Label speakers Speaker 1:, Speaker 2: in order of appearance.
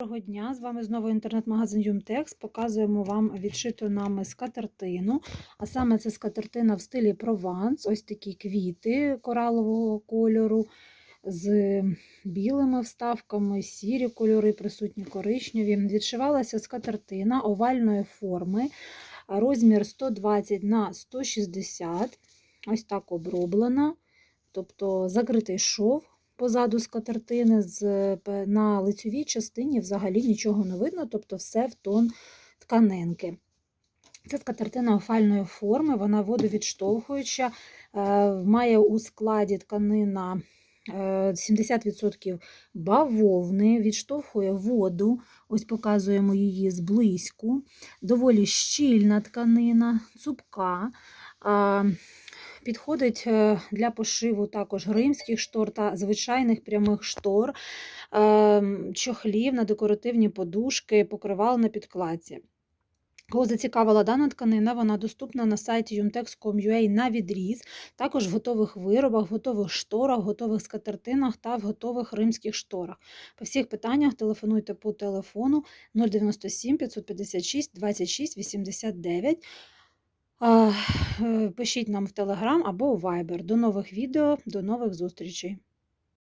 Speaker 1: Доброго дня! З вами знову інтернет-магазин Юмтекс. Показуємо вам відшиту нами скатертину. А саме це скатертина в стилі Прованс. Ось такі квіти коралового кольору з білими вставками, сірі кольори, присутні коричневі. Відшивалася скатертина овальної форми, розмір 120 на 160. Ось так оброблена. Тобто закритий шов позаду скатертини, пе- на лицьовій частині взагалі нічого не видно, тобто все в тон тканинки. Це скатертина офальної форми, вона водовідштовхуюча, е, має у складі тканина е, 70% бавовни, відштовхує воду. Ось показуємо її зблизьку. Доволі щільна тканина, цупка. Підходить е, для пошиву також гримських штор та звичайних прямих штор, ем, чохлів на декоративні подушки, покривал на підкладці. Кого зацікавила дана тканина, вона доступна на сайті yumtex.com.ua на відріз, також в готових виробах, в готових шторах, готових скатертинах та в готових римських шторах. По всіх питаннях телефонуйте по телефону 097 556 26 89. Пишіть нам в Телеграм або у Viber. До нових відео, до нових зустрічей.